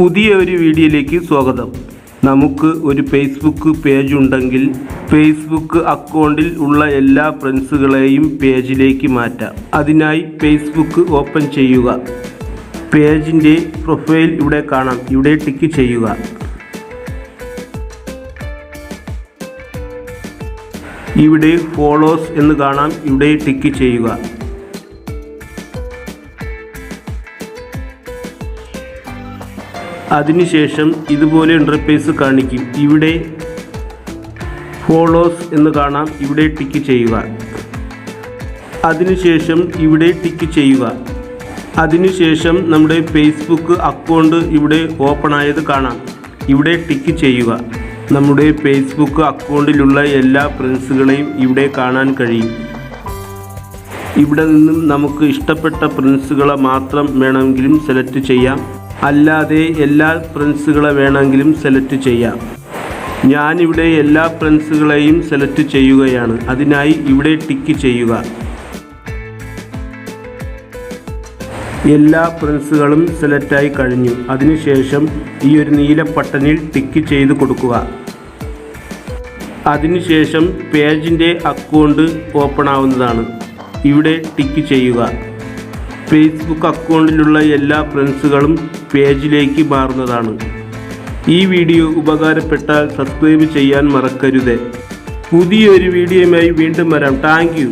പുതിയ ഒരു വീഡിയോയിലേക്ക് സ്വാഗതം. നമുക്ക് ഒരു ഫേസ്ബുക്ക് പേജ് ഉണ്ടെങ്കിൽ ഫേസ്ബുക്ക് അക്കൗണ്ടിൽ ഉള്ള എല്ലാ ഫ്രണ്ട്സുകളെയും പേജിലേക്ക് മാറ്റാം. അതിനായി ഫേസ്ബുക്ക് ഓപ്പൺ ചെയ്യുക. പേജിന്റെ പ്രൊഫൈൽ ഇവിടെ കാണാം. ഇവിടെ ടിക്ക് ചെയ്യുക. ഇവിടെ ഫോളോസ് എന്ന് കാണാം. ഇവിടെ ടിക്ക് ചെയ്യുക. അതിനുശേഷം ഇതുപോലെ ഇന്റർഫേസ് കാണിക്കും. ഇവിടെ ഫോളോസ് എന്ന് കാണാം. ഇവിടെ ടിക്ക് ചെയ്യുക. അതിനുശേഷം ഇവിടെ ടിക്ക് ചെയ്യുക. അതിനുശേഷം നമ്മുടെ ഫേസ്ബുക്ക് അക്കൗണ്ട് ഇവിടെ ഓപ്പൺ ആയത് കാണാം. ഇവിടെ ടിക്ക് ചെയ്യുക. നമ്മുടെ ഫേസ്ബുക്ക് അക്കൗണ്ടിലുള്ള എല്ലാ പ്രിൻസുകളെയും ഇവിടെ കാണാൻ കഴിയും. ഇവിടെ നിന്നും നമുക്ക് ഇഷ്ടപ്പെട്ട പ്രിൻസുകളെ മാത്രം വേണമെങ്കിലും സെലക്ട് ചെയ്യാം. അല്ലാതെ എല്ലാ ഫ്രണ്ട്സുകളെ വേണമെങ്കിലും സെലക്ട് ചെയ്യാം. ഞാനിവിടെ എല്ലാ ഫ്രണ്ട്സുകളെയും സെലക്ട് ചെയ്യുകയാണ്. അതിനായി ഇവിടെ ടിക്ക് ചെയ്യുക. എല്ലാ ഫ്രണ്ട്സുകളും സെലക്റ്റായി കഴിഞ്ഞു. അതിനുശേഷം ഈ ഒരു നീല ബട്ടണിൽ ടിക്ക് ചെയ്ത് കൊടുക്കുക. അതിനുശേഷം പേജിന്റെ അക്കൗണ്ട് ഓപ്പൺ ആവുന്നതാണ്. ഇവിടെ ടിക്ക് ചെയ്യുക. ഫേസ്ബുക്ക് അക്കൗണ്ടിലുള്ള എല്ലാ ഫ്രണ്ട്സുകളും പേജിലേക്ക് മാറുന്നതാണ്. ഈ വീഡിയോ ഉപകാരപ്പെട്ടാൽ സബ്സ്ക്രൈബ് ചെയ്യാൻ മറക്കരുത്. പുതിയൊരു വീഡിയോയുമായി വീണ്ടും വരാം. താങ്ക്